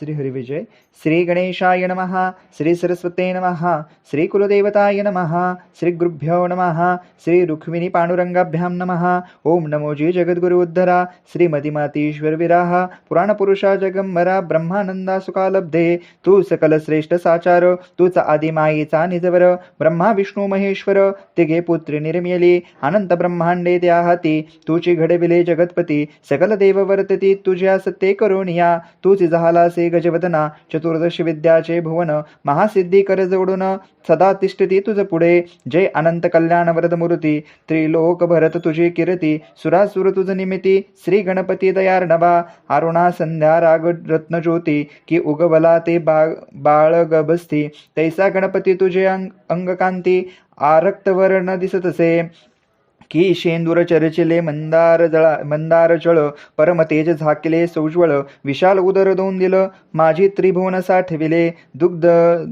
श्री हरिविजय श्री गणेशाय नमः श्री सरस्वते नमः श्री कुलदेवताय नमः श्री गुरुभ्यो नमः श्री रुक्मिणी पाणुरंगाभ्यां नमः ओम नमो जी जगद्गुरु उद्धरा श्रीमतिमातीश्वर विराह पुराणपुरुषा जगंबरा ब्रह्मानंदा सुखालब्धे तू सकल श्रेष्ठ साचार तूच आदिमायेचा निजवर ब्रह्मा विष्णू महेश्वर तिघे पुत्री निर्मिली अनंत ब्रह्मांडे त्या हाती तुची घडविले जगतपती सकल देव वर्तती तुझ्या सत्ते करुणिया तूच झाला से गजवदना चतुर्दशी विद्याचे भुवन महासिद्धी कर जोडून सदा तिष्ठती तुझ पुढे. जय अनंत कल्याण वरद मूर्ती त्रिलोक भरत तुझी कीर्ती सुरासुर तुझ निमिती श्री गणपती दयार्णवा अरुणा संध्या राग रत्नज्योती की उगवला ते बा बाळ गबस्ती तैसा गणपती तुझे अंग अंगकांती आरक्तवर्ण दिसतसे की शेंदूर चरचिले मंदार जळा मंदार चळ परमतेज झाकिले सौज्वळ विशाल उदर दोन दिल माझी त्रिभुवन साठविले दुग्ध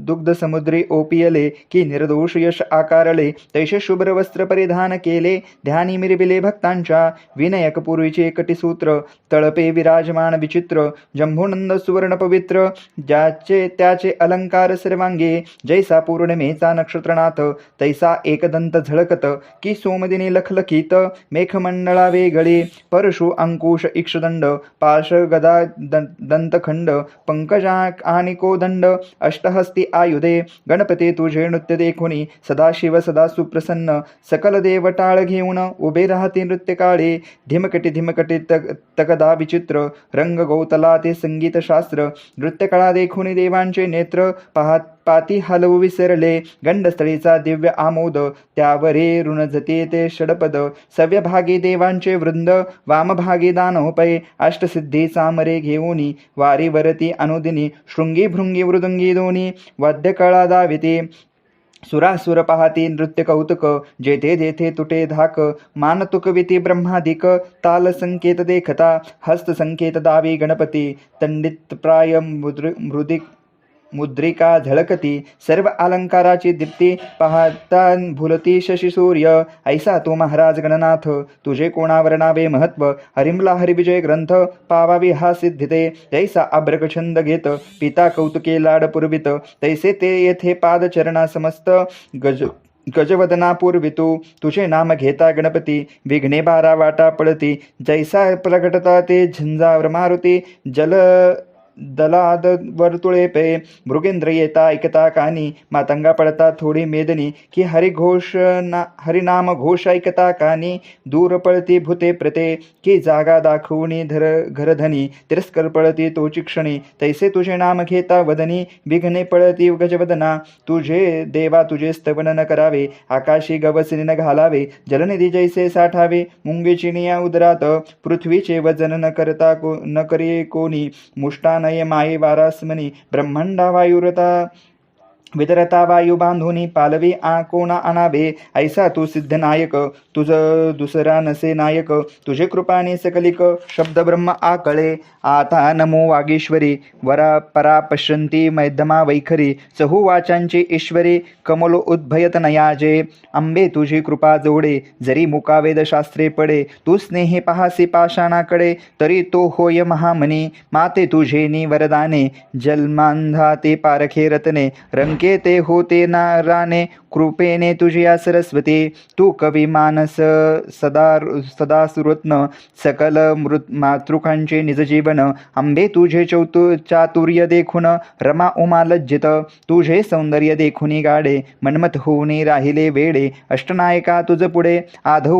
दुग्ध समुद्री ओपियले की निर्दोष यश आकारले तैसे शुभ्र वस्त्र परिधान केले ध्यानी मिरविले भक्तांच्या विनयक पूर्वीचे एकटी सूत्र तळपे विराजमान विचित्र जंभुनंद सुवर्ण पवित्र ज्याचे त्याचे अलंकार सर्वांगे जैसा पूर्णिमेचा नक्षत्रनाथ तैसा एकदंत झळकत की सोमदिनी लखलखित मेघमंडळा वेगळे परशु अंकुश इक्षदंड पाश गदा दं- दंतखंड पंकजा आणि कोदंड अष्टहस्ती आयुधे गणपती तुझे नृत्य देखुनी सदाशिव सदा सुप्रसन्न सकल देव टाळ घेऊन उभे राहते नृत्य काळे धिमकटी धिमकटी तक तकदा विचित्र रंग गौतला ते संगीत शास्त्र नृत्यकळा देखुनी देवांचे नेत्र पाहत पाती हलवू विसरले. गंडस्थळीचा दिव्य आमोद. त्यावरे ऋणजते ते षडपद. सव्यभागी देवांचे वृंद. वामभागी दानोपय. अष्टसिद्धी सामरे घेऊनी. वारीवरती अनुदिनी. शृंगी भृंगी मृदुंगी दोनी. वाद्यकळा दाविते. सुरासुर पाहती नृत्य कौतुक. जेथे जेथे तुटे धाक. मान तुकविती ब्रह्मादिक. ताल संकेत देखता. हस्त संकेत दावी गणपती. तंडित प्राय मृदिक मुद्रिका झळकती सर्व अलंकाराची दीप्ती पाहता भुलती शशी सूर्य. ऐसा तो महाराज गणनाथ तुझे कोणावर नावे महत्त्व? हरिमला हरिविजय ग्रंथ पावावी हा सिद्धिते. जैसा अब्रकछंद घेत पिता कौतुके लाड पुरवित. तैसे ते येथे पादचरणा समस्त. गज गजवदनापूर्वितु तुझे नाम घेता गणपती. विघ्ने बारा वाटा पडती. जैसा प्रगटता ते झंझावर मारुती. जल दलाद वर्तुळे पे मृगेंद्र येता ऐकता कानी मातंगा पडता थोडी मेदनी की हरिघोष ना हरिनाम घोष ऐकता कानी दूर पळती भूते प्रते की जागा दाखवणी धर घरधनी तिरस्कर पळती तोची क्षणी तैसे तुझे नाम घेता वदनी विघ्ने पळती गजवदना तुझे देवा तुझे स्तवन न करावे आकाशी गवसनी न घालावे जलनिधी जैसे साठावे मुंगीची निया उदरात पृथ्वीचे वजन न करता को न करी कोणी मुष्टान मुष्टानय माये वारास्मनी ब्रह्मांडा वायुरता। विदरता वायू बांधुनी पालवी आ कोणा आणावे ऐसा तू सिद्ध नायक तुझ दुसरा नसे नायक तुझे कृपाने सकलिक शब्द ब्रह्म आकळे आता नमो वागेश्वरी वरा परा पश्यंती मैदमा वैखरी चहू वाचांची ईश्वरी कमलो उद्भयत नयाजे अंबे तुझी कृपा जोडे जरी मुकावेद शास्त्रे पडे तू स्नेहे पहासी पाषाणाकडे तरी तो होय महामनी माते तुझे नि वरदाने जन्मांधा ते पारखे रतने रंग ते होते नाराने कृपेने तुझिया सरस्वती. तू कवी मानस सदा सदा सुरत्न सकल मृत मातृकांचे निजजीवन. आंबे तुझे चौतु चातुर्य देखून रमा उमा लज्जित. तुझे सौंदर्य देखुनी गाडे मनमत होऊनी राहिले वेडे. अष्टनायका तुझ पुढे आधो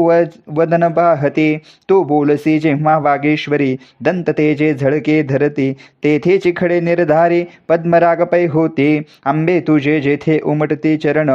वदन बाहते तू बोलसी जेव्हा वागेश्वरी दंत तेजे झळके धरते. तेथे चिखडे निर्धारे पद्मरागपै होते. आंबे तुझे जेथे उमटते चरण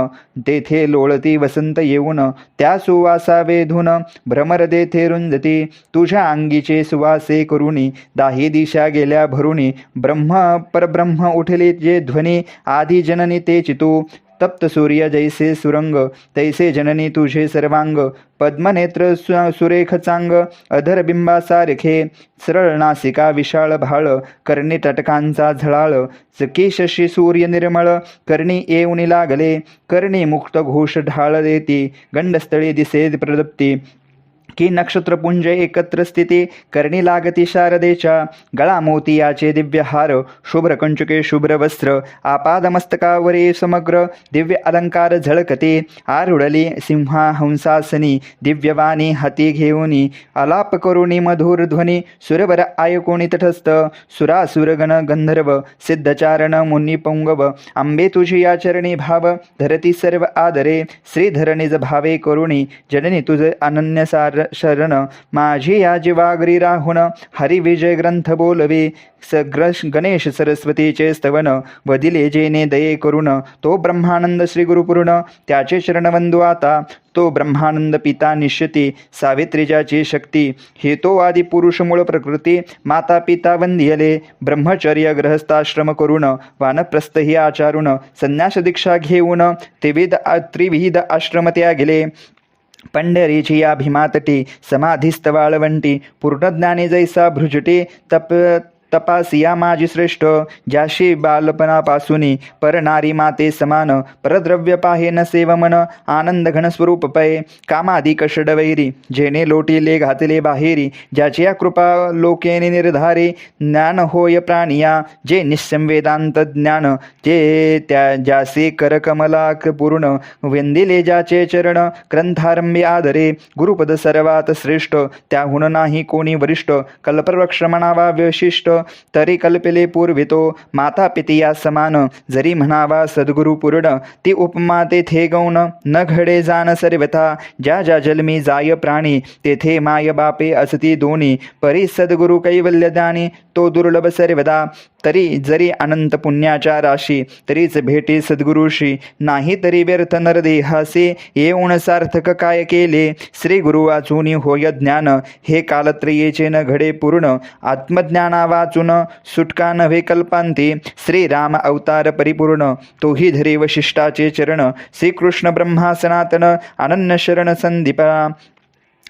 तेथे लोळती वसंत येऊन त्या सुवासा वेधून भ्रमर देथे रुंजती तुझ्या अंगीचे सुवासे करुणी दाही दिशा गेल्या भरुणी. ब्रह्म परब्रह्म उठले जे ध्वनी आधी जननी ते चितू. तप्त सूर्य जैसे सुरंग तैसे जननी तुझे सर्वांग। पद्मनेत्र सु सुरेख चांग अधर बिंबासारखे सरळ नासिका विशाळ भाळ कर्णी तटकांचा झळाळ। चकी शशी सूर्य निर्मळ कर्णी येऊनी लागले कर्णी मुक्त घोष ढाळ देती गंडस्थळी दिसे प्रदप्ती। की नक्षत्रपुंज एकत्र स्थिती करणी लागती शारदेच्या गळा मोतियाचे दिव्य हार शुभ्र कंचुके शुभ्र वस्त्र आपादमस्तकावरे समग्र दिव्य अलंकार झळकते आरुडली सिंहा हंसासनी दिव्यवाणी हाती घेऊनी आलाप करुणी मधुर ध्वनी सुरवर आयकोणी तटस्थ सुरासुरगण गंधर्व सिद्धचारण मुनी पुंगव आंबे तुझी आचरणी भाव धरती सर्व आदरे श्रीधर निज भावे करुणी जननी तुझ अनन्यसार। शरण माझी या जीवाग्री राहुण हरिविजय ग्रंथ बोलवे. सग्रश गणेश सरस्वतीचे स्तवन वदिले जेने दये करुण तो ब्रह्मानंद श्री गुरुपूर्ण त्याचे शरणवंदू आता तो ब्रह्मानंद पिता निश्चिती सावित्रीजाची शक्ती. हेतो आदी पुरुष मूळ प्रकृती माता पिता वंदियले ब्रह्मचर्य ग्रहस्थाश्रम करून वानप्रस्थ ही आचारून संन्यास दीक्षा घेऊन त्रिविध त्रिविध आश्रम त्यागिले. पंढरीची या भीमातटी समाधीस्थ वाळवंटी पूर्णज्ञानी जैसा भृजटी तप तपासिया माझी श्रेष्ठ ज्याशी बालपणापासूनी परनारी माते समान परद्रव्य पाहे न सेवमन आनंद घनस्वरूप पये कामादी कषडवैरी जेणे लोटिले घातले बाहेरी ज्याची या कृपा लोकेने निर्धारे ज्ञान होय प्राणिया जे निसंवेदांत ज्ञान जे त्या ज्यासे करकमलाक पूर्ण वेंदिले ज्याचे चरण ग्रंथारंभे आदरे गुरुपद सर्वात श्रेष्ठ त्याहून नाही कोणी वरिष्ठ कल्पवृक्ष म्हणावा विशिष्ट तरी कल्पिले पूर्वितो माता पितिया समान। जरी म्हणावा सद्गुरु पूर्ण ती उपमा तेथे गौण। न घडे जाण सर्वथा ज्या ज्या जन्मी जाय प्राणी तेथे माय बापे असती दोन्ही परी सद्गुरु कैवल्यदानी तो दुर्लभ सर्वदा। तरी जरी अनंत पुण्याच्या राशी तरीच भेटे सद्गुरुशी। नाही तरी व्यर्थ नरदेहासे येऊन सार्थक काय केले? श्री गुरु वाचूनी होय ज्ञान। हे कालत्रयेचे न घडे पूर्ण। आत्मज्ञाना वाचून सुटका नव्हे कल्पांती श्रीराम अवतार परिपूर्ण. तोही धरे वशिष्ठाचे चरण. श्रीकृष्ण ब्रह्मा सनातन. अनन्य शरण संदीपा.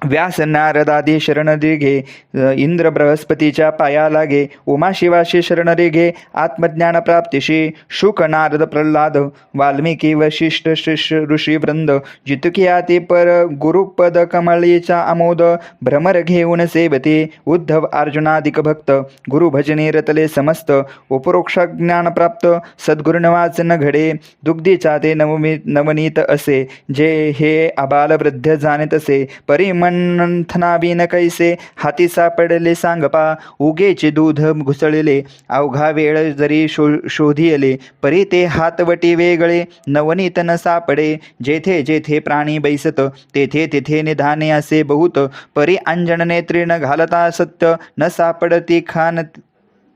व्यास नारदादी शरण दिघे इंद्र बृहस्पतीच्या पाया लागे उमा शिवाशी शरण दिघे आत्मज्ञान प्राप्तीशी शुक नारद प्रल्हाद वाल्मिकी वशिष्ठ शिष्य ऋषी वृंद जितकिया पर गुरुपद कमळीचा आमोद भ्रमर घेऊन सेवते उद्धव अर्जुनादिक भक्त गुरु भजने रतले समस्त उपरोक्ष ज्ञान प्राप्त सद्गुरुनवाच न घडे दुग्धीचा ते नवमी नवनीत असे जे हे आबालवृद्ध जाणत असे परिमन परिमंथनाबी न कैसे? हाती सापडले सांगपा. उगेचे दूध घुसळले. अवघा वेळ जरी शो शोधियले परी ते हातवटी वेगळे. नवनीत न सापडे. जेथे जेथे प्राणी बैसत तेथे तेथे निधाने असे बहुत. परी अंजन नेत्री न घालता सत्य न सापडती खान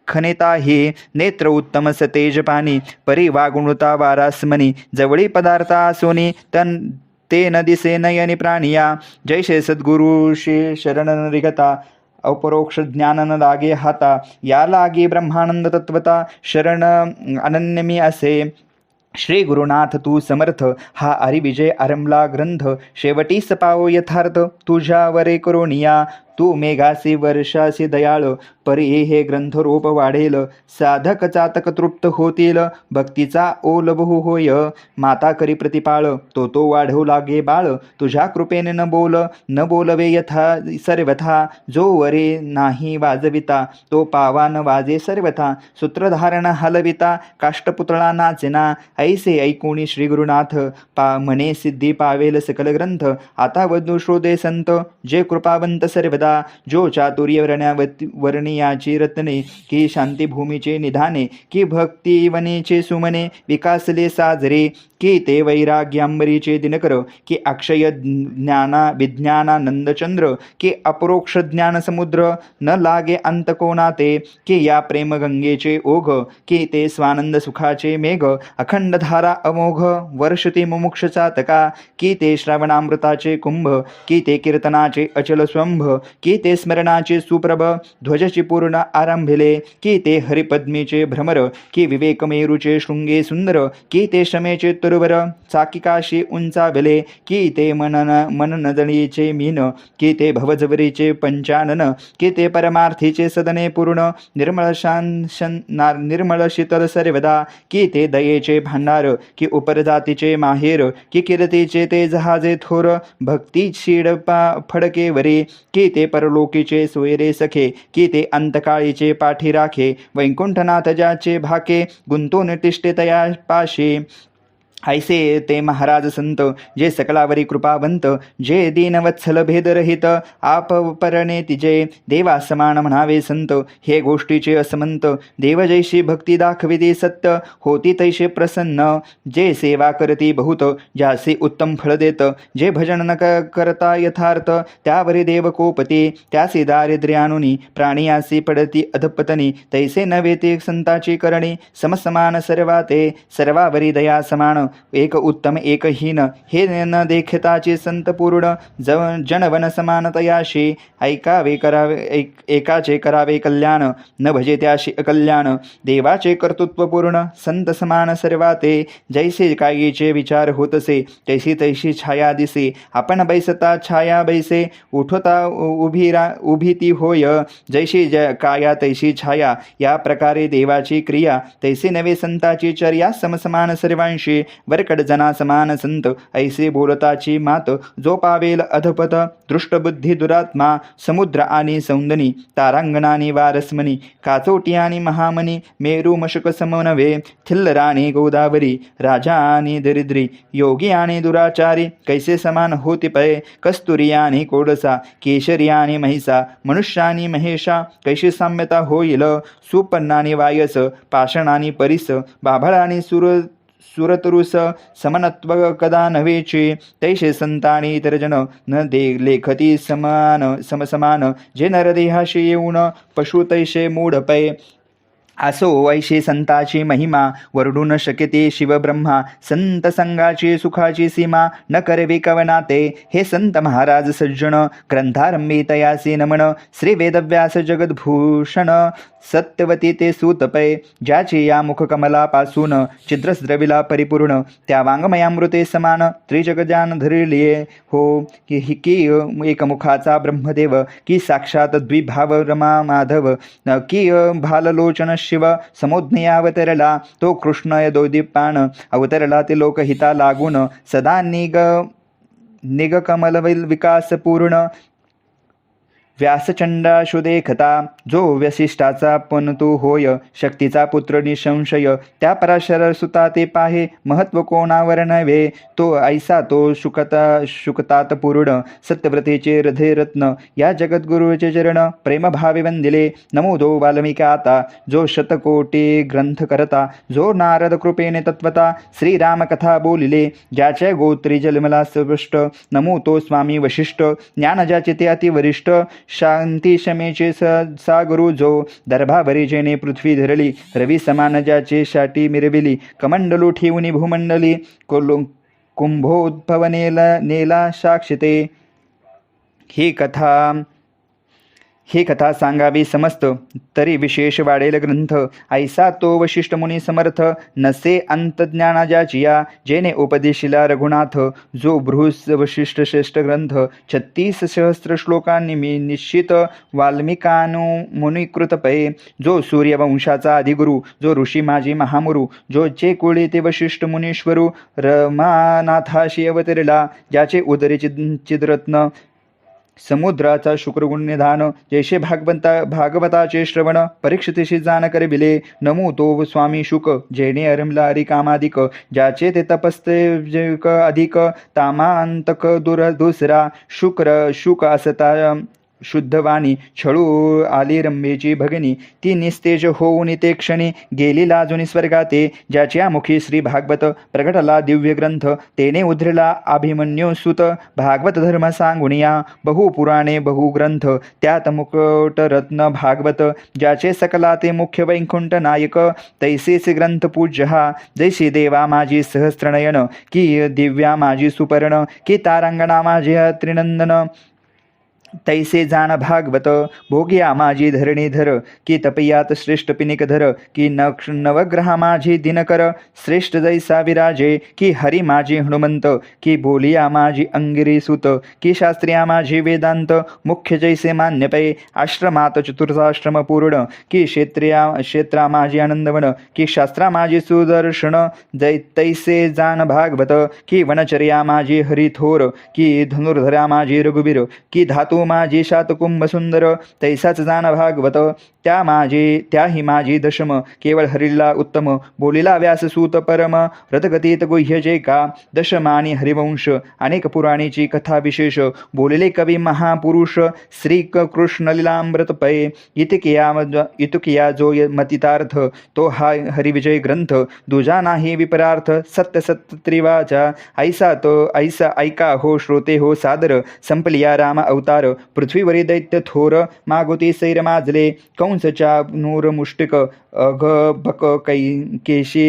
खनिता हे नेत्र उत्तम सतेज पाणी. परी वागुणता वारास्मनी. जवळी पदार्थ असोनी तन ते न दिसे नयनी प्राणिया। जैसे सद्गुरुशी शरण शरणनरिगता अपरोक्ष ज्ञानन लागे हाता। या लागे ब्रह्मानंद तत्वता। शरण अनन्यमी असे। श्री गुरुनाथ तू समर्थ। हा हरिविजय आरंभला ग्रंथ। शेवटी सपावो यथार्थ। तुझ्यावरे करोनिया तू मेघासी वर्षासी दयाळ परी हे ग्रंथरूप वाढेल. साधक चातक तृप्त होतील. भक्तीचा ओल होय. माता करी प्रतिपाळ तो तो वाढवू लागे बाळ. तुझ्या कृपेने न बोल न बोलवे यथा सर्वथा. जो वरे नाही वाजविता तो पावा न वाजे सर्वथा. सूत्रधारण हलविता काष्टपुतळा नाचना. ऐसे ऐकुणी श्री गुरुनाथ पा मने सिद्धी पावेल सकल ग्रंथ. आता वधू श्रोदे संत जे कृपावंत सर्वदा. जो चातुर्य वर्णियाची रत्ने की शांतीभूमीचे निधाने की भक्तिवनेचे सुमने विकासले साजरे की ते वैराग्यांबरीचे दिनकर की अक्षय ज्ञाना विज्ञाना नंदचंद्र की अप्रोक्ष ज्ञान समुद्र न लागे अंत ते की या प्रेमगंगेचे ओघ की ते स्वानंद सुखाचे मेघ अखंड धारा अमोघ वर्षती मुमुक्ष चातका की ते श्रवणामृताचे कुंभ की ते कीर्तनाचे अचल स्वंभ की ते स्मरणाचे सुप्रभ ध्वजची पूर्ण आरंभिले की ते हरिपद्मीचे भ्रमर की विवेकमेरूचे शृंगे सुंदर की ते शमेचे तरुवर चाकिकाशी उंचाविले की ते मनन मननदळीचे मीन की ते भवजवरीचे पंचानन की ते परमार्थीचे सदने पूर्ण निर्मळ शान निर्मळ शीतल सर्वदा की ते दयेचे भांडार की उपरजातीचे माहेर की कीर्तीचे ते जहाजे थोर भक्ती शीड पा फडकेवरी की ते परलोकीचे सोयरे सखे की ते अंतकाळीचे पाठी राखे वैकुंठनाथ ज्याचे भाके गुंतून तिष्ठे तया पाशी ऐसे ते महाराज संत जे सकलावरी कृपावंत जे दीनवत्सल भेदरहित आप परणे तिजे देवा समान म्हणावे संत. हे गोष्टीचे असमंत देव जैशी भक्ती दाखविते सत्य होती तैसे प्रसन्न. जे सेवा करती बहुत ज्यासे उत्तम फळ देत. जे भजन न क- करता यथार्थ त्यावरी देव कोपती. त्यासी दारिद्र्यानुनी प्राणियासी पडती अधपतनी. तैसे नव्हे ते संताची करणी समसमान सर्वा ते सर्वावरी दया समान एक उत्तम एकहीन हे न देखताचे संत पूर्ण जव जनवन समानतयाशी ऐकावे करावे ऐक एकाचे करावे कल्याण न भजे त्याशी अकल्याण देवाचे कर्तृत्व पूर्ण संत समान सर्वाते। जैसे कायीचे विचार होतसे तैसी तैशी छाया दिसे। आपण बैसता छाया बैसे उठता उ- उभी रा उभी ती होय। जैशी ज काया तैशी छाया। या प्रकारे देवाची क्रिया तैसे नवे संताची चर्या समसमान सर्वांशी। वरकड जना समान संत ऐसे बोलताची मात जो पावेल अधपत दृष्टबुद्धी दुरात्मा समुद्र आणि सौंदनी तारांगणानी वारस्मनी काचोटी आणि महामनी मेरू मशक समनवे थिल्लराणी गोदावरी राजा आणि दरिद्री योगी आणि दुराचारी कैसे समान होती पये कस्तुरी आणि कोडसा केशरी आणि महिसा मनुष्य आणि महेशा कैशी साम्यता होईल सुपन्नानी वायस पाषाण आणि परिस बाभळ आणि सुर सुरतरुस समनत्व कदा नव्हेचे तैसे संतानी इतर जन न दे लेखती समान समसमान जे नरदेहाशी येऊन पशु तैसे मूढ पै असो वैशे संताची महिमा वरडू न शकते शिवब्रह्मा संत संघाची सुखाची सीमा न करवे कवनाते हे संत महाराज सज्जन ग्रंथारंभी तयासी नमन श्री वेदव्यास जगद्भूषण सत्यवती ते सूतपय ज्याचे या मुखकमलापासून छिद्रस्द्रविला परिपूर्ण त्या वाङ्मयामृते समान त्रिजगजान धरिलिये हो की हि की एकमुखाचा ब्रह्मदेव की साक्षात द्विभाव रमा माधव की भाललोचन शिव समुज्ञयावतरला तो कृष्ण यदोदीपान अवतरला ते लोकहिता लागून सदा निग निगकमल विकास पूर्ण व्यासचंडाशु देखता जो व्यसिष्ठाचा पण तो होय शक्तीचा पुत्र निसंशय त्या पराशर सुता ते पाहे महत्त्व कोणावर नव्हे तो ऐसा तो शुकता शुकतात पूर्ण सत्यव्रतेचे हृदय रत्न या जगद्गुरूचे चरण प्रेमभावे वंदिले नमोदो वाल्मिका आता जो शतकोटी ग्रंथ करता जो नारद कृपेने तत्वता श्रीरामकथा बोलिले ज्याच्या गोत्री जलमला स्पष्ट नमो तो स्वामी वशिष्ठ ज्ञान ज्याचे ते अतिवरिष्ठ शांती क्षमेचे स सा गुरु जो दर्भावरी पृथ्वी धरली रवी समान ज्याचे शाटी मिरविली कमंडलू ठेवून भूमंडली कोलो कुंभोद्भवनेला नेला साक्षिते. ही कथा ही कथा सांगावी समस्त. तरी विशेष वाढेल ग्रंथ. ऐसा तो वशिष्ठ मुनी समर्थ. नसे अंतज्ञानाजाचिया जेने उपदेशिला रघुनाथ. जो बृहस वशिष्ठ श्रेष्ठ ग्रंथ. छत्तीस सहस्त्र श्लोकांनी मी निश्चित वाल्मिकानु मुनिकृत जो सूर्यवंशाचा अधिगुरु. जो ऋषी माझी महामुरु. जो जे कुळी ते वशिष्ठ मुनीश्वरू. रमानाथाशी अवतरला. ज्याचे उदरी चिद चिद्रत्न. समुद्राचा शुक्रगुण निधान जैसे भागवंता भागवताचे श्रवण परीक्षितेशी जाण करविले नमो तो स्वामी शुक जेणे अरमला कामाधिक ज्याचे ते तपस्ते अधिक तामांतक दुर दुसरा शुक्र शुक असता शुद्धवाणी छळू आली रंभेची भगिनी ती निस्तेज होऊन ते क्षणी गेली लाजुनी स्वर्गाते ज्याच्या मुखी श्री भागवत प्रगटला दिव्य ग्रंथ तेने उधरला अभिमन्यू सुत भागवत धर्म सांगुनिया बहु पुराणे बहु ग्रंथ त्यात मुकुट रत्न भागवत ज्याचे सकला ते मुख्य वैकुंठ नायक तैसेच ग्रंथ पूज्य हा जैशी देवा माझी सहस्त्रनयन की दिव्या माझी सुपर्ण की तारांगणा माझी त्रिनंदन तैसे जाण भागवत भोगिया माझी धरणीधर की तपयात श्रेष्ठ पिनिकधर की नक्ष नवग्रहा माझी दिनकर श्रेष्ठ जैसा विराजे की हरी माझी हनुमंत की बोलिया माझी अंगिरी सुत की शास्त्रिया माझी वेदांत मुख्य जैसे मान्यपै आश्रमात चतुर्थाश्रम पूर्ण की क्षेत्रिया क्षेत्रा माझी आनंदवन की शास्त्रा माझी सुदर्शन जै तैसे जान भागवत की वनचर्या माझी हरिथोर की धनुर्धरा माझी रघुबीर की धातू माझी शातकुंभ सुंदर तैसाच जाण भागवत. त्या माझी त्याही माझी दशम केवळ हरिला उत्तम. बोलिला व्यास सूत परम रथगतीत गुह्य जे का? दशमानी हरिवंश अनेक पुराणीची कथा विशेष. बोलिले कवी महापुरुष श्री क- कृष्ण लीलामृत पै. इतकिया इतुकिया जो मतितार्थ तो हा हरिविजय ग्रंथ. दुजा नाही विपरार्थ सत्य सत्य त्रिवाचा ऐसा तो ऐसा ऐका हो श्रोते हो सादर. संपलिया राम अवतार. पृथ्वीवरी दैत्य थोर मागुती सैर माजले कंसच्या नूर मुष्टिक अघ भक कै केशी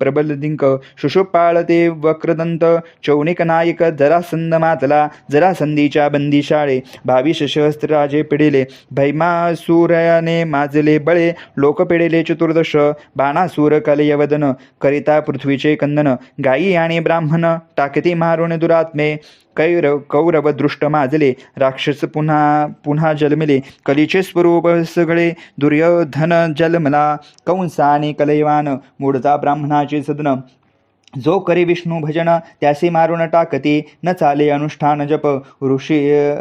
प्रबल दिंक शुशुपाळ ते वक्रदंत चौनिक नायक जरासंद मातला जरासंधीच्या बंदीशाळे बावीस सहस्त्राजे पिढिले भैमासुरयाने माजले बळे लोक पिढिले चतुर्दश बाणासूर कलयवदन करिता पृथ्वीचे कंदन गायी आणि ब्राह्मण टाकती मारुण दुरात्मे. कैरव कौरव दृष्ट माजले राक्षस पुन्हा पुन्हा जन्मले कलीचे स्वरूप सगळे दुर्योधन जन्मला. कंसाने कलैवान मूळचा ब्राह्मणाचे सदन। जो करी विष्णू भजन त्यासे मारून टाकती न चाले अनुष्ठान जप। ऋषी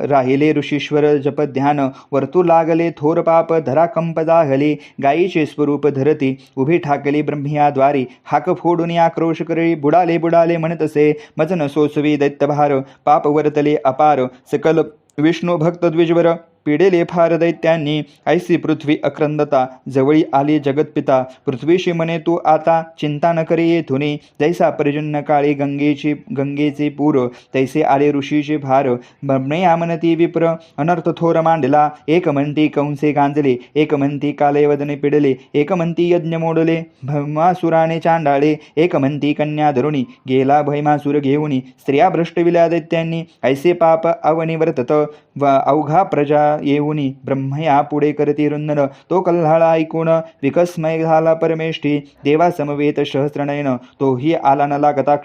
राहिले ऋषीश्वर जप ध्यान। वर्तू लागले थोर पाप धरा कंप जाहली। गायीचे स्वरूप धरती उभी ठाकली ब्रह्मियाद्वारी हाक फोडून आक्रोश करी बुडाले बुडाले म्हणतसे मजन सोसवी दैत्यभार पाप वर्तले अपार। सकल विष्णू भक्त द्विजवर। पिडेले फार दैत्यांनी ऐसी पृथ्वी अक्रंदता जवळी आली जगतपिता. पृथ्वीशी म्हणे तू आता चिंता न करे येथुनी जैसा पर्जन्य काळी गंगेची गंगेचे पूर तैसे आले ऋषीचे भार. ब्रह्मया म्हणती विप्र अनर्थ थोर मांडला. एक म्हणती कंसे गांजले एक म्हणती कालयवदने पिडले एक म्हणती यज्ञ मोडले भैमासुराने चांडाळे. एक म्हणती कन्या धरुणी गेला भैमासुर घेऊनी. स्त्रिया भ्रष्टविल्या दैत्यांनी ऐसे पाप अवनिवर्तत. व अवघा प्रजा येऊनी ब्रह्मया पुढे करती रुंदन. तो कल्हाळा ऐकून विकस्मय झाला परमेष्ठी. देवासमवेत सहस्रनयन. तोही आला नला लागता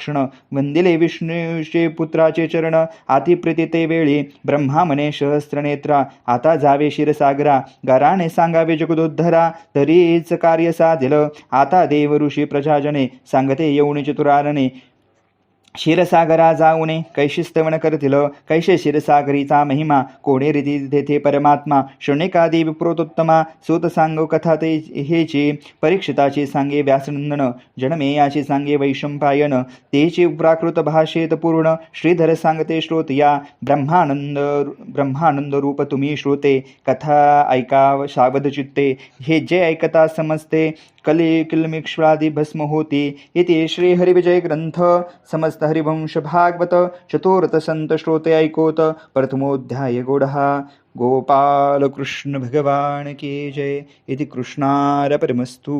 वंदिले विष्णूचे पुत्राचे चरण. आती ते वेळी. ब्रह्मा म्हणे सहस्रनेत्रा आता जावे क्षीरसागरा. गराने सांगावे जगदोद्धरा. तरीच कार्य साधिल. आता देव ऋषी प्रजाजने सांगते येऊन चतुरारणे. क्षीरसागरा जाऊने कैशी स्तवन करतील कैश क्षीरसागरीचा महिमा कोणे रीती तेथे परमात्मा शृणिकादी विप्रोतोत्तमा सूत सांगो कथा ते हेची परीक्षिताची सांगे व्यासनंदन जनमेयाची सांगे वैशंपायन तेची प्राकृत भाषेत पूर्ण श्रीधर सांगते श्रोत या ब्रह्मानंद ब्रह्मानंद रूप तुम्ही श्रोते कथा ऐका सावध चित्ते हे जे ऐकता समजते कले किलमिक्ष्वादी भस्म इति श्री हरिविजय ग्रंथ समस्त हरिवंश भागवत चतुर्थ संत ऐकोत प्रथमोध्याय गोडहा गोपाल कृष्ण भगवान जय इति कृष्णार परमस्तु